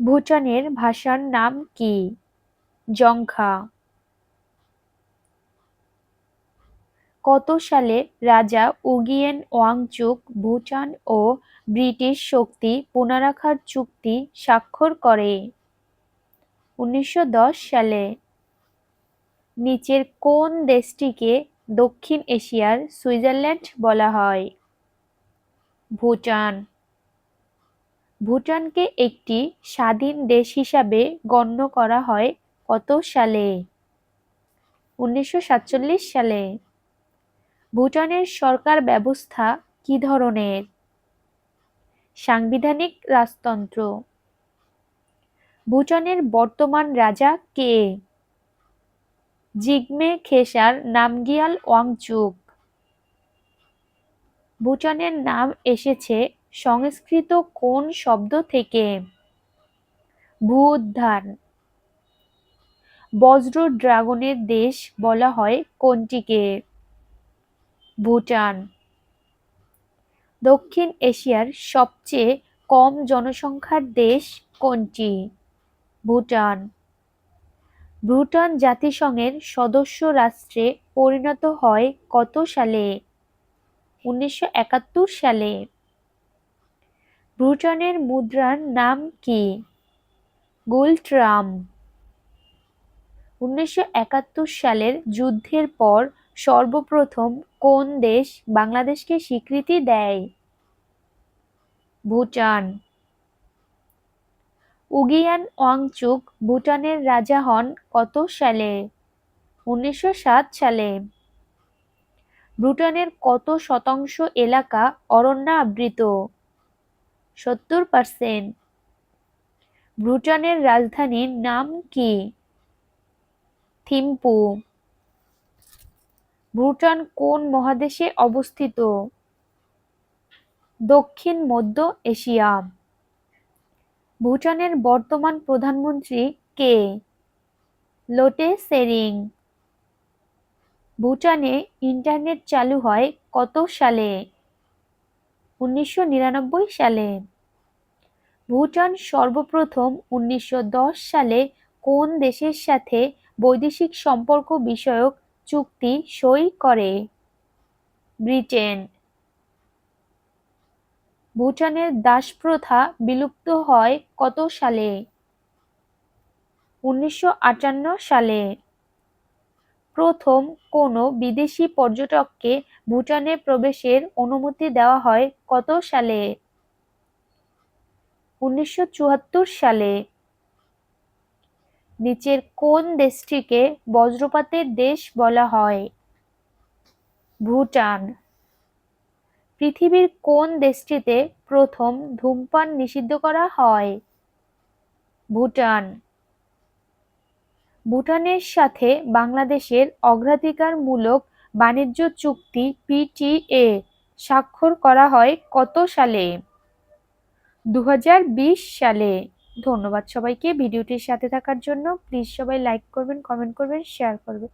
ভুটানের ভাষার নাম কি? জংখা। কত সালে রাজা উগিয়েন ওয়াংচুক ভুটান ও ব্রিটিশ শক্তি পুনরাখার চুক্তি স্বাক্ষর করে? উনিশশো দশ সালে। নিচের কোন দেশটিকে দক্ষিণ এশিয়ার সুইজারল্যান্ড বলা হয়? ভুটান। ভুটানকে একটি স্বাধীন দেশ হিসাবে গণ্য করা হয় কত সালে? উনিশশো সাতচল্লিশ সালে। ভুটানের সরকার ব্যবস্থা কি ধরনের? সাংবিধানিক রাজতন্ত্র। ভুটানের বর্তমান রাজা কে? জিগমে খেসার নামগিয়াল ওয়াংচুক। ভুটানের নাম এসেছে সংস্কৃত কোন শব্দ থেকে? ভূ-উদ্ধার। বজ্র ড্রাগনের দেশ বলা হয় কোনটিকে? ভুটান। দক্ষিণ এশিয়ার সবচেয়ে কম জনসংখ্যার দেশ কোনটি? ভুটান। ভুটান জাতিসংঘের সদস্য রাষ্ট্রে পরিণত হয় কত সালে? উনিশশো একাত্তর সালে। ভুটানের মুদ্রার নাম কি? গুলট্রাম। উনিশশো একাত্তর সালের যুদ্ধের পর সর্বপ্রথম কোন দেশ বাংলাদেশকে স্বীকৃতি দেয়? ভুটান। উগিয়ান ওয়াংচুক ভুটানের রাজা হন কত সালে? উনিশশো সাত সালে। ভুটানের কত শতাংশ এলাকা অরণ্যাবৃত সত্তর পার্সেন্ট। ভুটানের রাজধানীর নাম কি? থিম্পু। ভুটান কোন মহাদেশে অবস্থিত? দক্ষিণ, মধ্য এশিয়া। ভুটানের বর্তমান প্রধানমন্ত্রী কে? লোটে সেরিং। ভুটানে ইন্টারনেট চালু হয় কত সালে? উনিশশো নিরানব্বই সালে। ভুটান সর্বপ্রথম উনিশশো দশ সালে কোন দেশের সাথে বৈদেশিক সম্পর্ক বিষয়ক চুক্তি সই করে? ব্রিটেন। ভুটানের দাসপ্রথা বিলুপ্ত হয় কত সালে? উনিশশো আটান্ন সালে। প্রথম কোনো বিদেশি পর্যটককে ভুটানে প্রবেশের অনুমতি দেওয়া হয় কত সালে? উনিশশো চুয়াত্তর সালে নিচের কোন দেশটিকে বজ্রপাতের দেশ বলা হয়? ভুটান। পৃথিবীর কোন দেশটিতে প্রথম ধূমপান নিষিদ্ধ করা হয়? ভুটান। ভুটানের সাথে বাংলাদেশের অগ্রাধিকারমূলক বাণিজ্য চুক্তি পিটিএ স্বাক্ষর করা হয় কত সালে? দু হাজার বিশ সালে। ধন্যবাদ সবাইকে ভিডিওটির সাথে থাকার জন্য। প্লিজ সবাই লাইক করবেন, কমেন্ট করবেন, শেয়ার করবেন।